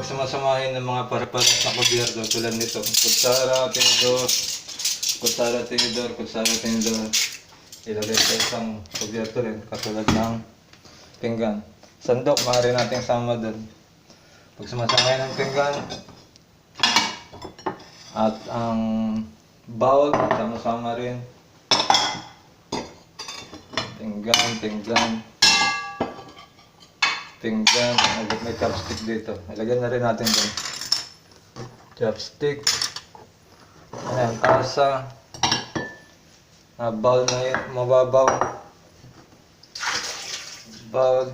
pagsamasamahin ng mga pare-pares na kubyerto tulad nito. Kutsara, tinidor, kutsara, tinidor, kutsara, tinidor. Ilagay sa isang kubyerto rin, katulad ng pinggan. Sandok, maaari natin sama doon. Pag sumasamahin ng pinggan, at ang bowl, sama-sama rin. Pinggan, pinggan. Pinggan. Agad may chopstick dito. Ilagyan na rin natin doon. Chopstick. Ayan, tasa. Ah, bowl na yun, mababaw. Bowl.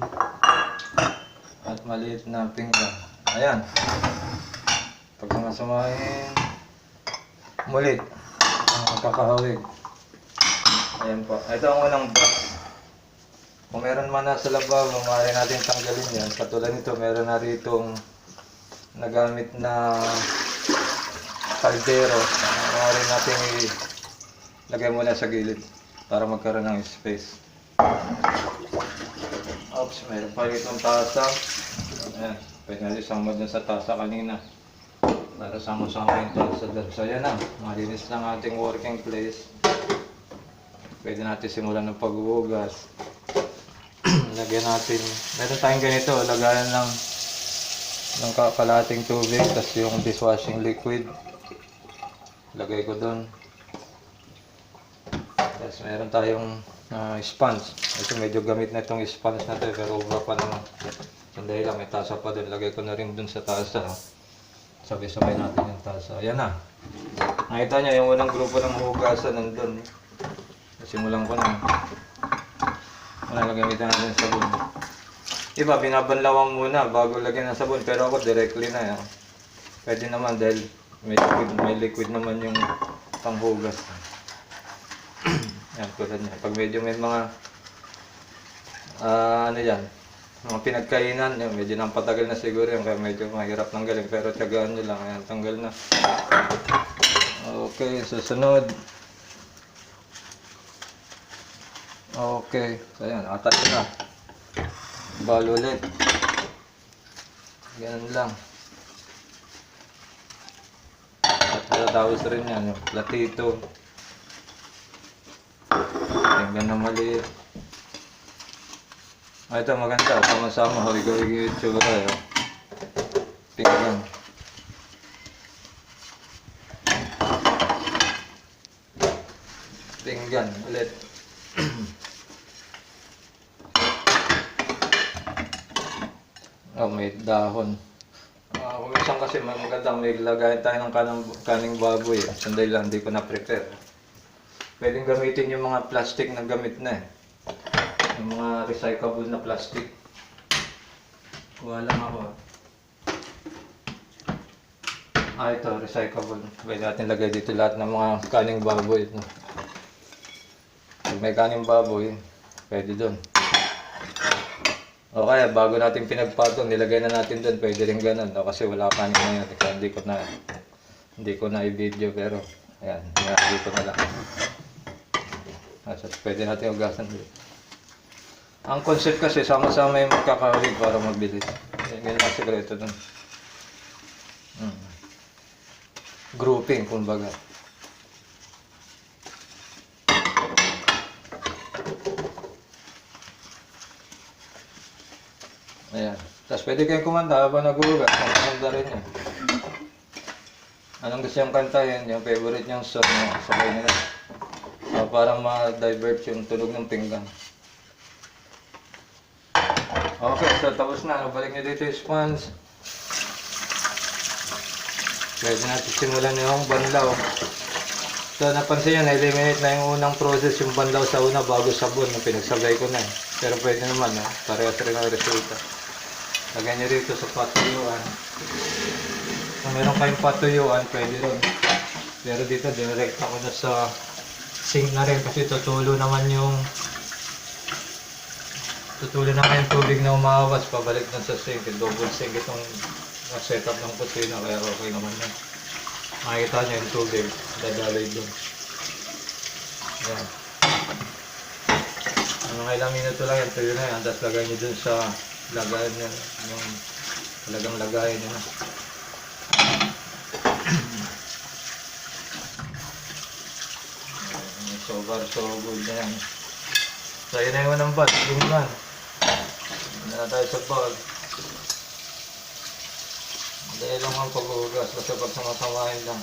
At maliit na pinggan. Ayan. Pag sumasamahin, muli, ang magkakahawig. Ayan po. Ito ang unang box. Kung meron man nasa lababo, maaari natin tanggalin yan. Katulad nito, meron na rito nagamit na kaldero. Maaari natin ilagay muna sa gilid para magkaroon ng space. Oops, meron pa rito ang tasa. Ayan, pwede natin sama dun sa tasa kanina. Para sama-sama yung tasa dun. So yan na, malinis lang ating working place. Pwede natin simulan ng paghuhugas. Lagyan natin, meron tayong ganito, lagayan lang ng kakalating tubig, tapos yung dishwashing liquid. Lagay ko doon. Tapos meron tayong ah, sponge. Ito medyo gamit na itong sponge na to, pero ubra pa naman. Sandali lang, may tasa pa doon. Lagay ko na rin doon sa tasa. Sabay-sabay natin yung tasa. Ayan na. Nakita niyo yung unang grupo ng hugasan nandun. Simulan ko na. Wala lang gamitan natin ng sabon. Iba, binabanlawan muna bago lagyan ng sabon. Pero ako directly na yan. Pwede naman dahil may liquid, may liquid naman yung panghugas. yan, tulad niya. Pag medyo may mga ah ano yan, mga pinagkainan, yun, medyo nang patagal na siguro yun, kaya medyo mahirap tanggalin. Pero tiyagaan nyo lang, ayan, tanggal na. Okay, susunod. Okay, so yan, atat na. Bal ulit. Ganun lang. At matatapos rin yan, yung platito. Tingnan na maliit. Ah, ito maganda, sama-sama, hawig-hawig yung tsura. Eh. Tingnan. Pinggan ulit. oh, may dahon. Ah, kung minsan kasi magandang may lagayan tayo ng kanang, kaning baboy. eh. Sandali lang, hindi ko na-prepare. Pwedeng gamitin yung mga plastic na gamit na eh. Yung mga recyclable na plastic. Kuha lang ako. ah. Ito, recyclable. Pwede natin lagay dito lahat ng mga kaning baboy. Pag may kaning baboy, pwede doon. O kaya, bago natin pinagpatong, nilagay na natin doon, pwede rin ganun. No? Kasi wala kanin ngayon, kaya hindi ko na, hindi ko na i-video, pero, ayan, nilagay ko na lang. So, pwede natin ugasan dito. Ang concept kasi, sama-sama yung magkakahawig para mabilis. Yan, ang sekreto doon. Hmm. Grouping, kumbaga. Ayan. Tapos pwede kayong kumanta habang nag-uugat. Kumanta rin yan. Anong gusto yung kantahin? Yung favorite niyang song. Sabay nila. Ah, para ma-divert yung tunog ng pinggan. Okay, so tapos na. Balik niyo dito yung sponge. Pwede natin simulan yung banlaw. So napansin nyo, na-eliminate na yung unang process yung banlaw sa una bago sabon. Pinagsabay ko na eh. Pero pwede naman, no? parehas rin ang resulta. Lagyan nyo rito sa patuyuan. Kung meron kayong patuyuan, pwede rin. Pero dito, direct ako na sa sink na rin kasi tutulo naman yung tutulo naman yung tubig na umawas pabalik na sa sink. Double sink itong setup ng kusina kaya okay naman yan. Makikita nyo yung tubig, dadaloy doon. Yan. Ang mga ilang minuto lang yan, tuyo na yan. Tapos lagay nyo dun sa lagayan nyo yung Talagang lagayin nyo na. So far, so good na yan. So yun na yung ng bag. Yung man. Na tayo sa bag. Dahil lang ang paghuhugas. Basta pag sumasamahin lang.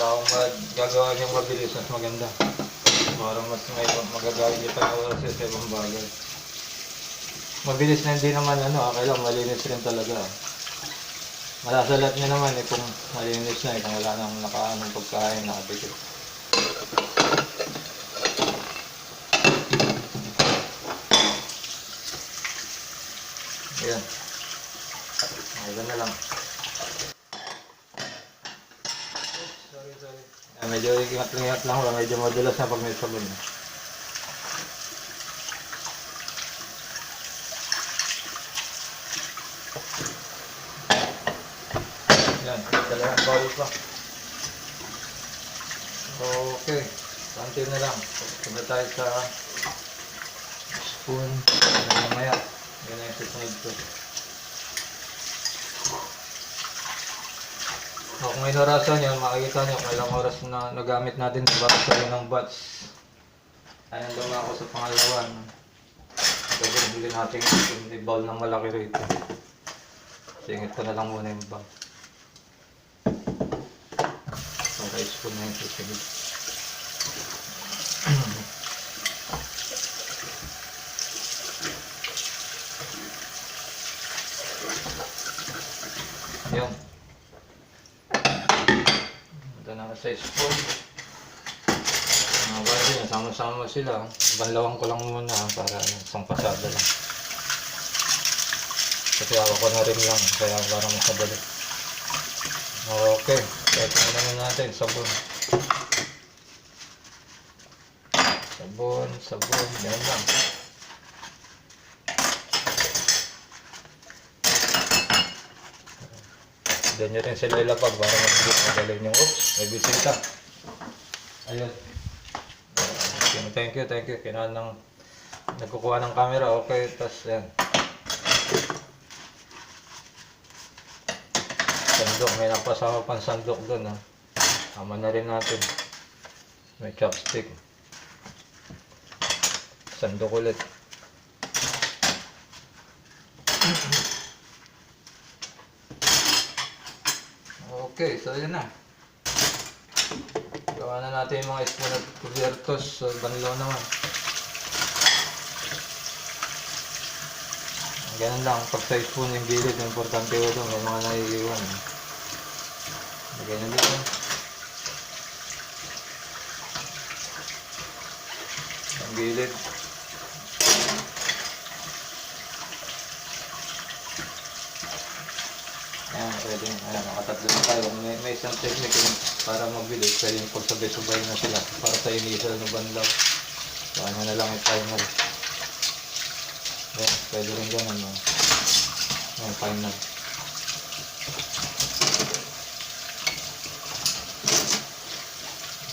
Sa mag- gagawa niyang mabilis, mas maganda. Para mas may magagawin niyo pa ng oras sa ibang bagay. Mabilis na hindi naman ano, ah, kailangan malinis rin talaga. ah. Malasalat niya naman eh kung malinis na eh, kung wala nang nakaanong pagkain, nakadikit. Ayan. Okay, na lang. Sorry, sorry. Ah, medyo ingat-ingat lang ba, medyo madulas na pag may sabon. eh. Yan, dalawang bowl pa. Okay, konti na lang. Punta tayo sa spoon. Ano mamaya. Yan na yung susunod ko. O, kung inorasan nyo, makikita nyo kung ilang oras na nagamit natin para sa ng bats. Ayan lang ako sa pangalawa. Gagawin natin yung bowl ng malaki rito. Singit ko na lang muna yung bowl. Rice spoon na yung susunod. Yun. Ito na sa spoon. Mga bali, sama-sama sila. Banlawan ko lang muna para isang pasada lang. Kasi ako ko na rin lang, kaya para masabali. Okay, ito na naman natin, sabon. Sabon, sabon, yan lang. Diyan nyo rin sila ilapag para mabilis magaling yung oops, may bisita. Ayun. Thank you, thank you. Kailangan ng nagkukuha ng camera, okay, tas yan. Sandok, may napasama pang sandok doon ha. Tama na rin natin. May chopstick. Sandok ulit. Okay, so yun na. Gawa na natin yung mga spoon at cubiertos sa banlaw naman. Ganun lang, pag sa spoon yung gilid, importante ko ito, may mga naiiwan. Lagay na dito. Ang gilid. Ayan, pwede. Ayan, nakatatlo na tayo. May, may isang technique para mabilis. Pwede yung pagsabay-sabay na sila para sa initial ng banlaw. So, ano na lang yung final. Ayan, pwede rin ganun. Ayan,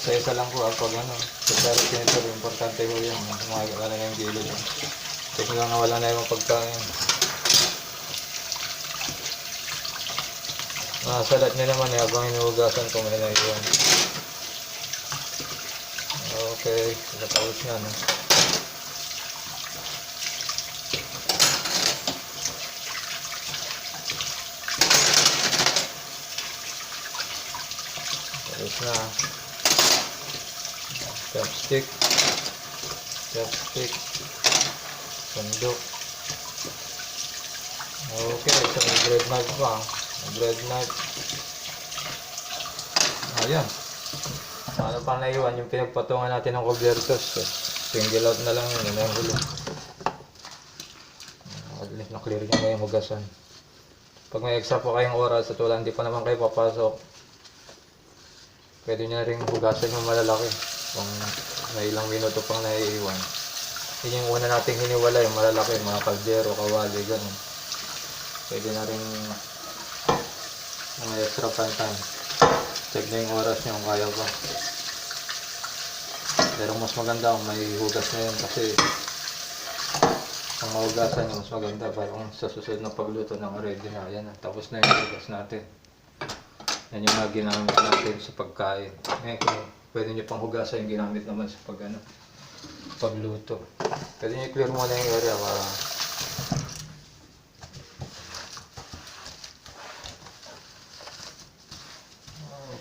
final. Isa-isa lang po ako ano. Sa pero importante ko yun. Makikita na yung gilid. Kasi lang nawala na yung pagkain. Ah, salat niya naman eh, habang inuugasan ko may naiwan. Okay, natapos na no. Tapos na. Chopstick. Chopstick. Sandok. Okay, so may bread knife pa. Bread knife. Ayan. Ano pa naiwan yung pinagpatungan natin ng cobertos. Eh. Single out na lang yun. Yun ang hulo. At na-clear nyo na yung hugasan. Pag may extra po kayong oras at wala, hindi pa naman kayo papasok, pwede nyo na rin hugasan yung malalaki. Kung may ilang minuto pang naiiwan. Yun yung una nating hiniwala, yung malalaki, mga kaldero, kawali, ganun. Pwede na rin mga extra pan time. Check na yung oras nyo kung kaya pa. Pero mas maganda kung may hugas na yun kasi Ang mahugasan yung mas maganda para kung sa susunod na pagluto ng ready na. Yan tapos na yung hugas natin. Yan yung mga ginamit natin sa pagkain. Kung pwede nyo pang hugasan yung ginamit naman sa pag, ano, pagluto. Pwede nyo i-clear muna yung area para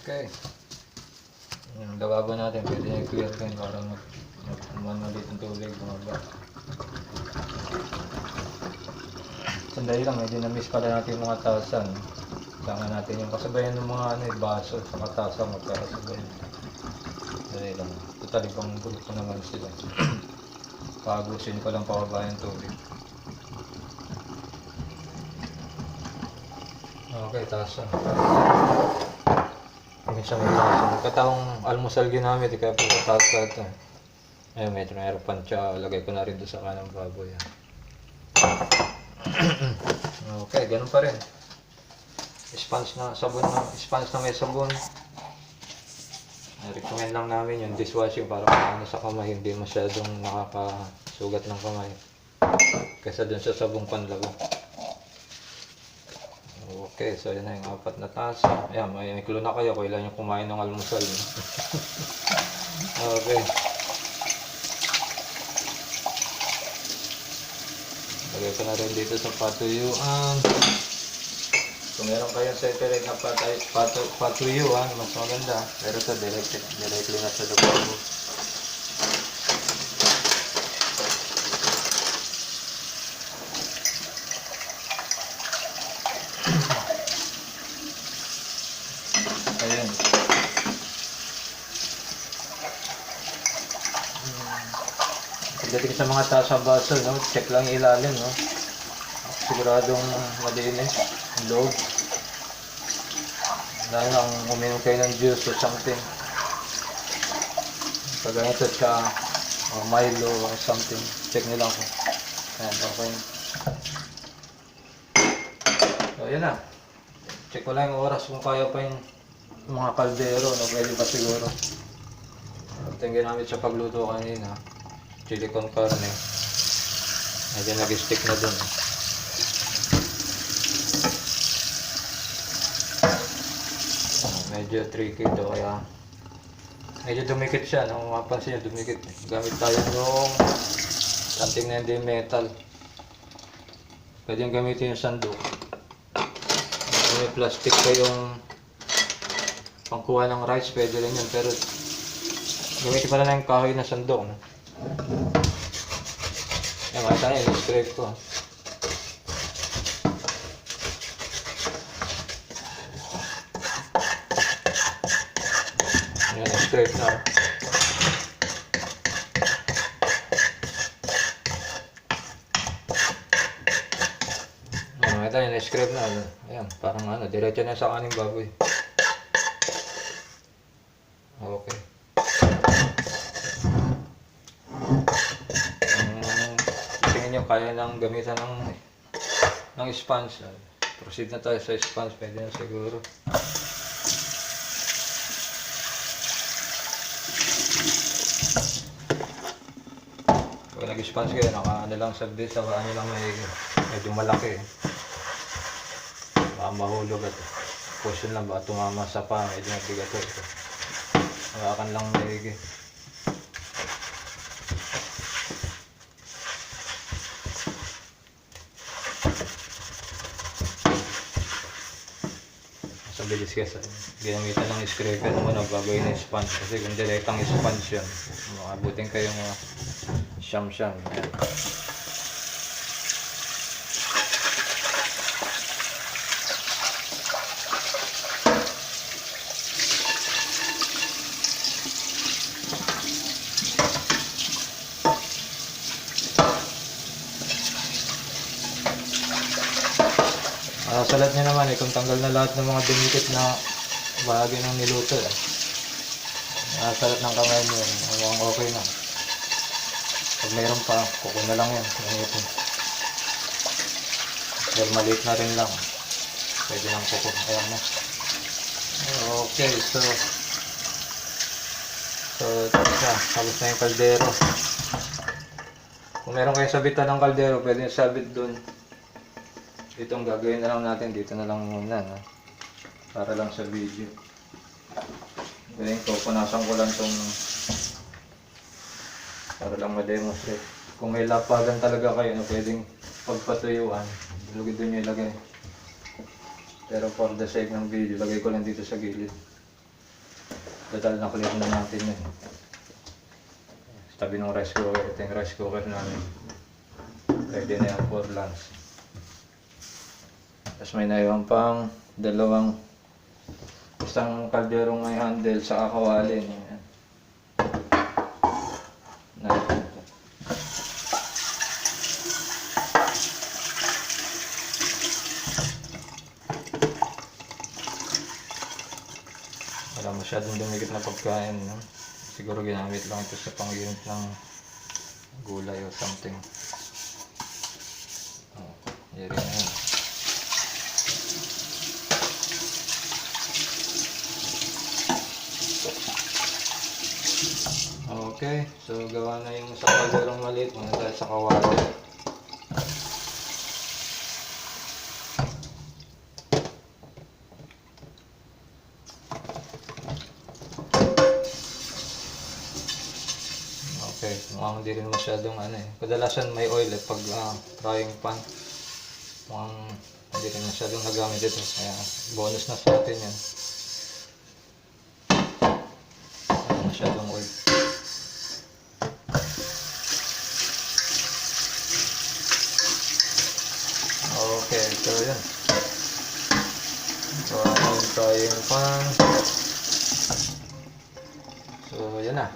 Okay. Yung lababo natin, pwede nyo i-clear din para mag mag ulit ang tubig, bumaba. Sandali lang, medyo na-miss pala natin yung mga tasan. Kailangan natin yung kasabayan ng mga ano, eh, baso sa tasa magkakasabay. Sandali lang. Total, ibang grupo naman sila. Pagusin ko lang pababa yung tubig. Okay, tasa. Minsan may tasa. Nagkataong almusal ginamit, eh, kaya po tasa ito. Ayun, medyo mayroon pancha. Lagay ko na rin doon sa kanang baboy. ah. okay, ganun pa rin. Sponge na sabon na, sponge na may sabon. I-recommend lang namin yung dishwashing para maano sa kamay, hindi masyadong nakakasugat ng kamay. Kaysa dun sa sabong panlabo. Okay, so yun na yung apat na tasa. Ayan, may, clue na kayo kung ilan yung kumain ng almusal. okay. Lagay ko na rin dito sa patuyuan. Kung meron kayong separate na patay, patu, patuyuan, mas maganda. Pero ito, direct, directly na sa lugar mo. Ayan. Pagdating sa mga tasa baso, no, check lang ilalim, no. Siguradong malinis ang loob. Dahil ang uminom kayo ng juice or something. Pag ganito siya, or Milo or something, check nyo lang kung Ayan, okay. So, yun na. Check ko lang yung oras kung kaya pa yung mga kaldero, no, pwede pa siguro. Ito yung ginamit sa pagluto kanina chili con carne. Medyo nag-stick na dun. Ah, medyo tricky to kaya medyo dumikit siya. Nung mapansin nyo, dumikit. Gamit tayo nung something na hindi metal. Pwede yung gamitin yung sandok. May plastic pa yung pangkuha ng rice, pwede rin yun. Pero gamitin pala na yung kahoy na sandok. No? Yan, makita niyo, in-scrape ko. Yan, in-scrape na. Yan, makita niyo, in-scrape na. ano. Ayan, parang ano, diretso na sa kaning baboy. Okay. Kung tingin nyo kaya nang gamitan ng ng sponge. Proceed na tayo sa sponge, pwede na siguro. Nag-sponge kayo, naka ano lang sa bit, sa ano lang may medyo malaki. Baka mahulog at cushion lang, baka tumama sa pa, medyo mabigat ito. Hawakan lang. Sa bilis kasi, ginamitan ng scraper muna bago yung sponge. Kasi kung direktang sponge yun, makabuting kayo mga siyam-siyam. Ayan. Ah, salat niya naman eh, kung tanggal na lahat ng mga dumikit na bahagi ng niluto eh. Ah, salat ng kamay mo yun, mukhang okay na. Pag mayroon pa, kuko na lang yan. Ganito. Dahil maliit na rin lang. Pwede lang kuko. Ayan na. Okay, so... So, ito siya. Tapos na yung kaldero. Kung meron kayong sabitan ng kaldero, pwede nyo sabit dun. Dito ang gagawin na lang natin, dito na lang muna. No? Para lang sa video. Ngayon ko, punasan ko lang tong para lang ma-demonstrate. Kung may lapagan talaga kayo na pwedeng pagpatuyuan, lugid doon nyo ilagay. Pero for the sake ng video, lagay ko lang dito sa gilid. Total na clear na natin yun. Sa tabi ng rice cooker, ito yung rice cooker namin. Ready na yan for lunch. Tapos may naiwan pang dalawang isang kalderong may handle sa kakawalin. Ayan. Na, wala masyadong dumikit na pagkain. No? Siguro ginamit lang ito sa panginit ng gulay o something. Oh, yari na yun. Okay, so gawa na yung sa kalderong maliit muna tayo sa kawali. Okay, mukhang hindi rin masyadong ano eh. Kadalasan may oil eh pag ah, frying pan. Mukhang hindi rin masyadong nagamit ito. Kaya bonus na sa atin yan. Masyadong oil. Okay, so yun. So, ano yung frying pan. So, yan na.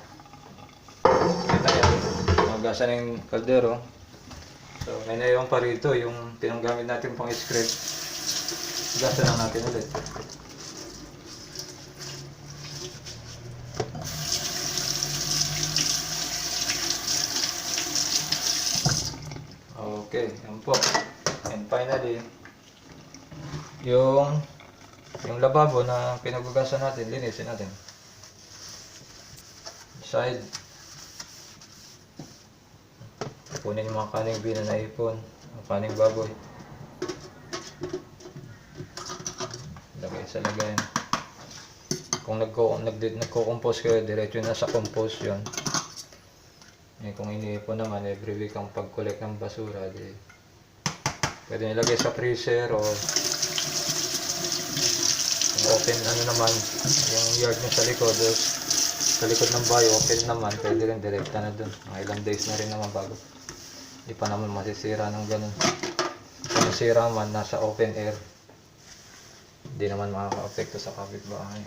Kita yan. Magasan na yung kaldero. So, may naiwan pa rito yung tinanggamit natin pang script. Gasan lang natin ulit. Okay, yan po. And finally, yung yung lababo na pinagugasan natin, linisin natin. Side. Kunin yung mga kaning bina na ipon, ang kaning baboy. Lagay sa lagayan. Kung nagko nag nagko-compose kayo, diretso na sa compose 'yon. Eh, kung iniipon naman, every week ang pag-collect ng basura, di pwede nilagay sa freezer o open ano naman, yung yard nyo sa likod, sa likod ng bayo, open naman, pwede rin direkta na dun. Mga ilang days na rin naman bago. Hindi pa naman masisira ng ganun. Kung masira man, nasa open air. Hindi naman makaka-apekto sa kapitbahay.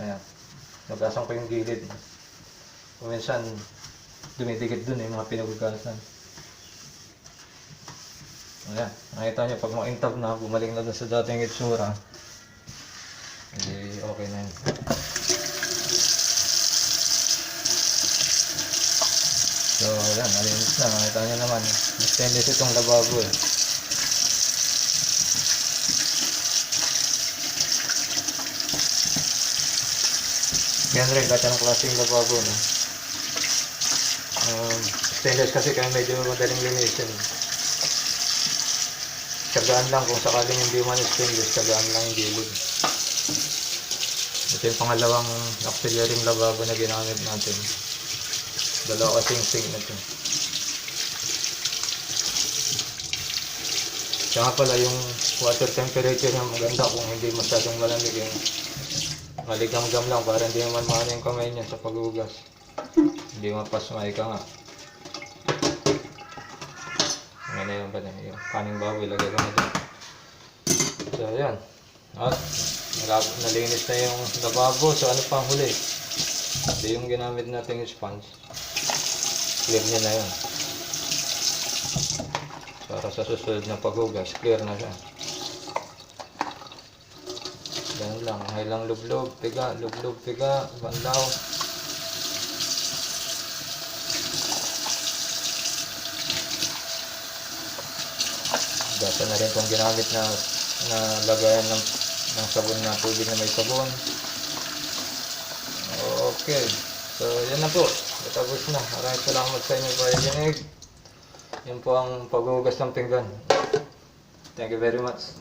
Ayan. Nagasan ko yung gilid. Kung minsan, dumidikit dun eh, mga pinugugasan. Ayan. Nakita nyo, pag makintab na, bumalik na dun sa dating itsura. Hindi okay na yun. So, ayan, malinis na. Nakita nyo naman. Stainless itong lababo eh. Yan rin, kahit anong klaseng lababo, no? Um, stainless kasi kaya medyo madaling linisin. Tsagaan lang kung sakaling hindi man stainless, tsagaan lang yung gilid. Ito yung pangalawang auxiliary lababo na ginamit natin. Dalawa kasing sink na ito. Pala yung water temperature niya maganda kung hindi masyadong malamig yung maligam-gam lang para hindi naman maano yung kamay niya sa paghugas. Hindi mapasmay ka nga. Ngayon na yung ba na yung baboy, lagay ko na dyan. So, ayan. At, nalinis na yung lababo. So, ano pang huli? Hindi yung ginamit natin yung sponge. Clear niya na yun. Para sa susunod na paghugas, clear na siya. Yan lang, lang lublog, piga, lublog, piga, banlaw. Gasa na rin kung ginamit na na lagayan ng ng sabon na tubig na may sabon. Okay. So, yan na po. Natapos na. Maraming salamat sa inyo, Kuya Dinig. Yan po ang paghuhugas ng pinggan. Thank you very much.